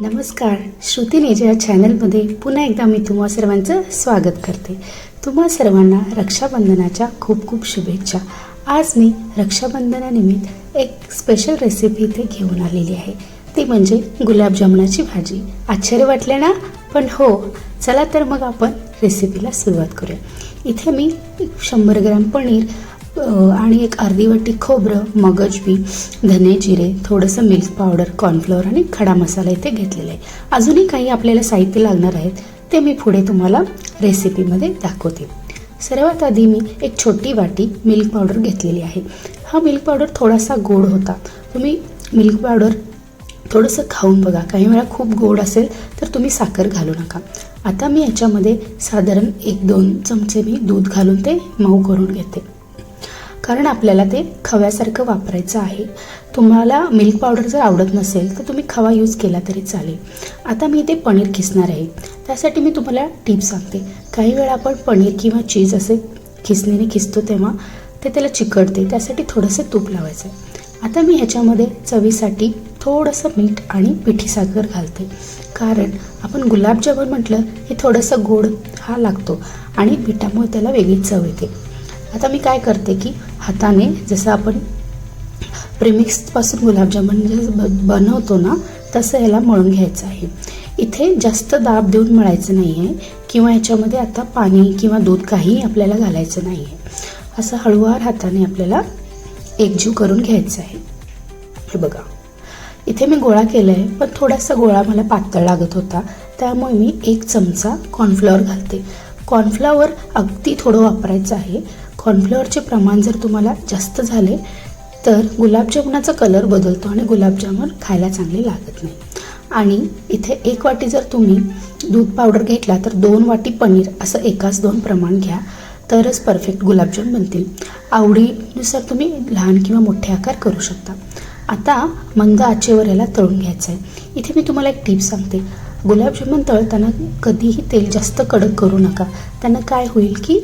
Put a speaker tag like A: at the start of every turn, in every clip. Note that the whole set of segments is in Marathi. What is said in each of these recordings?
A: नमस्कार श्रुती नेजा चॅनलमध्ये पुन्हा एकदा मी तुम्हा सर्वांचं स्वागत करते. तुम्हा सर्वांना रक्षाबंधनाच्या खूप खूप शुभेच्छा. आज मी रक्षाबंधनानिमित्त एक स्पेशल रेसिपी इथे घेऊन आलेली आहे. ती म्हणजे गुलाबजामुनाची भाजी. आश्चर्य वाटले ना? पण हो चला तर मग आपण रेसिपीला सुरुवात करूया. इथे मी शंभर ग्रॅम पनीर आणि एक अर्धी वाटी खोबरं मगज बी धने जिरे थोडंसं मिल्क पावडर कॉर्नफ्लोअर आणि खडा मसाला इथे घेतलेला आहे. अजूनही काही आपल्याला साहित्य लागणार आहेत ते मी पुढे तुम्हाला रेसिपीमध्ये दाखवते. सर्वात आधी मी एक छोटी वाटी मिल्क पावडर घेतलेली आहे. हा मिल्क पावडर थोडासा गोड होता. तुम्ही मिल्क पावडर थोडंसं खाऊन बघा. काही वेळा खूप गोड असेल तर तुम्ही साखर घालू नका. आता मी याच्यामध्ये साधारण एक दोन चमचे मी दूध घालून ते मऊ करून घेते. कारण आपल्याला ते खव्यासारखं वापरायचं आहे. तुम्हाला मिल्क पावडर जर आवडत नसेल तर तुम्ही खवा यूज केला तरी चालेल. आता मी ते पनीर खिसणार आहे. त्यासाठी मी तुम्हाला टीप सांगते. काही वेळा आपण पनीर किंवा चीज असे खिसणीने खिसतो तेव्हा ते त्याला चिकटते. त्यासाठी थोडंसं तूप लावायचं. आता मी ह्याच्यामध्ये चवीसाठी थोडंसं मीठ आणि पिठी साखर घालते. कारण आपण गुलाबजामुन म्हटलं हे थोडंसं गोड हा लागतो आणि पिठामुळे त्याला वेगळीच चव येते. आता मी काय करते की हाताने जसं आपण प्रेमिक्सपासून गुलाबजामुन जे ब बनवतो ना तसं ह्याला मळून घ्यायचं आहे. इथे जास्त दाब देऊन मळायचं नाही आहे किंवा याच्यामध्ये आता पाणी किंवा दूध काही आपल्याला घालायचं नाही आहे असं हळूवार हाताने आपल्याला एकजीव करून घ्यायचं आहे. हे बघा. इथे मी गोळा केला आहे पण थोडासा गोळा मला पातळ लागत होता त्यामुळे मी एक चमचा कॉर्नफ्लॉवर घालते. कॉर्नफ्लॉवर अगदी थोडं वापरायचं आहे कॉर्नफ्लॉवरचे प्रमाण जर तुम्हाला जास्त झाले तर गुलाबजामुनाचा कलर बदलतो आणि गुलाबजामुन खायला चांगले लागत नाही. आणि इथे एक वाटी जर तुम्ही दूध पावडर घेतला तर दोन वाटी पनीर असं एकाच दोन प्रमाण घ्या तरच परफेक्ट गुलाबजाम बनतील. आवडीनुसार तुम्ही लहान किंवा मोठे आकार करू शकता. आता मंद आचेवर याला तळून घ्यायचं आहे इथे मी तुम्हाला एक टिप सांगते. गुलाबजामुन तळताना कधीही तेल जास्त कडक करू नका. त्यांना काय होईल की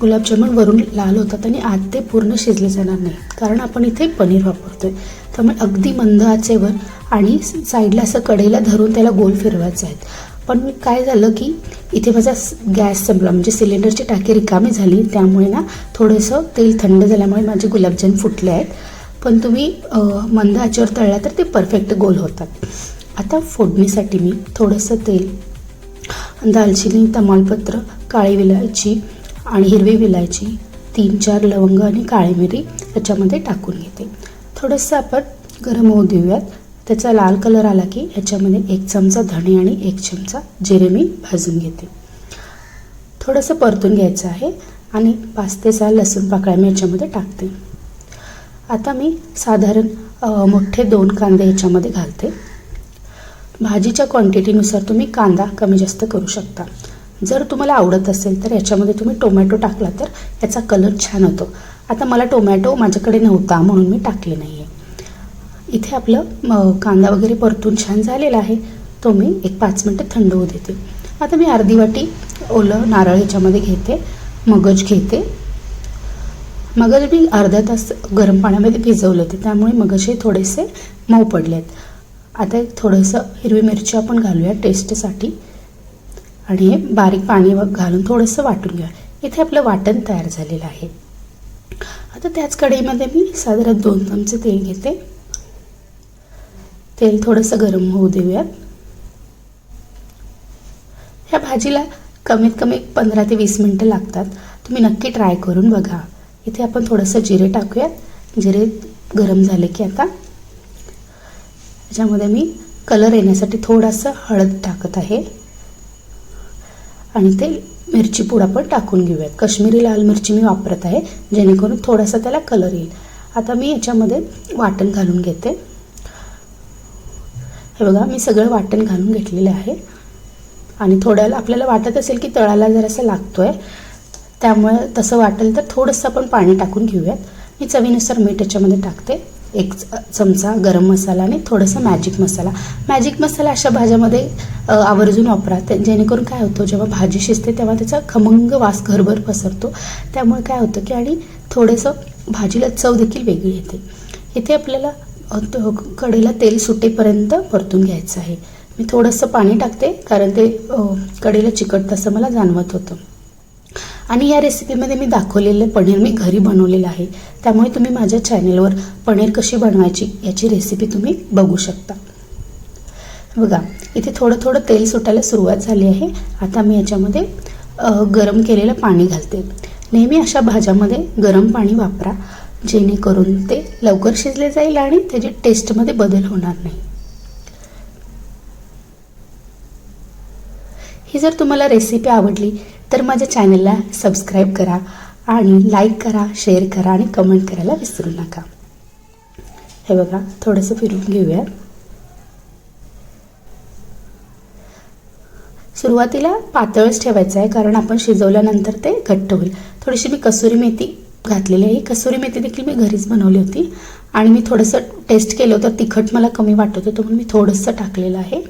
A: गुलाबजामुन वरून लाल होतात आणि आत ते पूर्ण शिजले जाणार नाही. कारण आपण इथे पनीर वापरतो आहे त्यामुळे अगदी मंद आचेवर आणि साईडला असं कडेला धरून त्याला गोल फिरवायचं आहे. पण काय झालं की इथे माझा गॅस संपला. म्हणजे सिलेंडरची टाकी रिकामी झाली. त्यामुळे ना थोडंसं तेल थंड झाल्यामुळे माझे गुलाबजाम फुटले आहेत. पण तुम्ही मंद आचेवर तळला तर ते परफेक्ट गोल होतात. आता फोडणीसाठी मी थोडंसं तेल दालचिनी तमालपत्र काळी विलायची आणि हिरवी विलायची तीन चार लवंग आणि काळी मिरी याच्यामध्ये टाकून घेते. थोडंसं आपण गरम होऊ देऊयात. त्याचा लाल कलर आला की याच्यामध्ये एक चमचा धणे आणि एक चमचा जिरे मी भाजून घेते. थोडंसं परतून घ्यायचं आहे आणि पाच ते सहा लसूण पाकळ्या मी याच्यामध्ये टाकते. आता मी साधारण मोठे दोन कांदे याच्यामध्ये घालते. भाजीच्या क्वांटिटीनुसार तुम्ही कांदा कमी जास्त करू शकता. जर तुम्हाला आवडत असेल तर याच्यामध्ये तुम्ही टोमॅटो टाकला तर याचा कलर छान होतो. आता मला टोमॅटो माझ्याकडे नव्हता म्हणून मी टाकले नाही आहे इथे आपलं कांदा वगैरे परतून छान झालेला आहे. तो मी एक पाच मिनटं थंड होऊ देते. आता मी अर्धी वाटी ओलं नारळ ह्याच्यामध्ये घेते मगज घेते. मगज मी अर्धा तास गरम पाण्यामध्ये भिजवले होते त्यामुळे मगज हे थोडेसे मऊ पडले आहेत आता एक थोडंसं हिरवी मिरची आपण घालूया टेस्टसाठी. आणि हे बारीक पाणी घालून थोडंसं वाटून घेऊया इथे आपलं वाटण तयार झालेलं आहे. आता त्याच कढईमध्ये मी साधारण दोन चमचे तेल घेते. तेल थोडंसं गरम होऊ देऊयात. ह्या भाजीला कमीत कमी पंधरा ते वीस मिनटं लागतात. तुम्ही नक्की ट्राय करून बघा. इथे आपण थोडंसं जिरे टाकूयात. जिरे गरम झाले की आता त्याच्यामध्ये मी कलर येण्यासाठी थोडासा हळद टाकत आहे. आणि ते मिरची पूड आपण टाकून घेऊयात. कश्मीरी लाल मिरची मी वापरत आहे जेणेकरून थोडासा त्याला कलर येईल. आता मी याच्यामध्ये वाटण घालून घेते. हे बघा मी सगळं वाटण घालून घेतलेलं आहे. आणि थोड्याला आपल्याला वाटत असेल की तळाला जरासा लागतोय. त्यामुळे तसं वाटेल तर थोडंसं आपण पाणी टाकून घेऊयात. मी चवीनुसार मीठ याच्यामध्ये टाकते. एक च- चमचा गरम मसाला आणि थोडंसं मॅजिक मसाला. मॅजिक मसाला अशा भाज्यामध्ये आवर्जून वापरा. जेणेकरून काय होतं जेव्हा भाजी शिजते तेव्हा त्याचा खमंग वास घरभर पसरतो. त्यामुळे काय होतं की आणि थोडंसं भाजीला चव देखील वेगळी येते. इथे आपल्याला कडेला तेल सुटेपर्यंत परतून घ्यायचं आहे. मी थोडंसं पाणी टाकते कारण ते कडेला चिकट चिकटतं असं मला जाणवत होतं. आणि या रेसिपीमध्ये मी दाखवलेलं पनीर मी घरी बनवलेलं आहे. त्यामुळे तुम्ही माझ्या चॅनेलवर पनीर कशी बनवायची याची रेसिपी तुम्ही बघू शकता. बघा इथे थोडं थोडं तेल सुटायला सुरुवात झाली आहे. आता मी याच्यामध्ये गरम केलेलं पाणी घालते. नेहमी अशा भाज्यामध्ये गरम पाणी वापरा जेणेकरून ते लवकर शिजले जाईल आणि त्याची टेस्टमध्ये बदल होणार नाही. ही जर तुम्हाला रेसिपी आवडली तर माझ्या चॅनलला सबस्क्राईब करा आणि लाईक करा शेअर करा आणि कमेंट करायला विसरू नका. हे बघा थोडंसं फिरून घेऊया. सुरुवातीला पातळच ठेवायचं आहे कारण आपण शिजवल्यानंतर ते घट्ट होईल. थोडीशी मी कसुरी मेथी घातलेली आहे. कसुरी मेथी देखील मी घरीच बनवली होती आणि मी थोडंसं टेस्ट केलं होतं. तिखट मला कमी वाटत होतं म्हणून मी थोडंसं टाकलेलं आहे.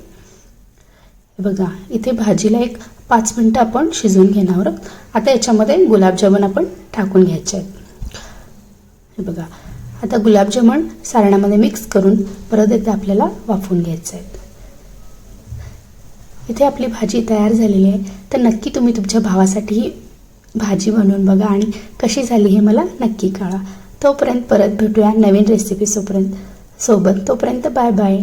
A: बघा इथे भाजीला एक पाच मिनटं आपण शिजवून घेणार आहोत. आता याच्यामध्ये गुलाबजामुन आपण टाकून घ्यायचे आहेत. हे बघा आता गुलाबजामुन सारणामध्ये मिक्स करून परत येथे आपल्याला वाफवून घ्यायचं आहे इथे आपली भाजी तयार झालेली आहे. तर नक्की तुम्ही तुमच्या भावासाठी ही भाजी बनवून बघा आणि कशी झाली हे मला नक्की कळा तोपर्यंत परत भेटूया नवीन रेसिपीसोपर्यंत सोबत तोपर्यंत बाय बाय.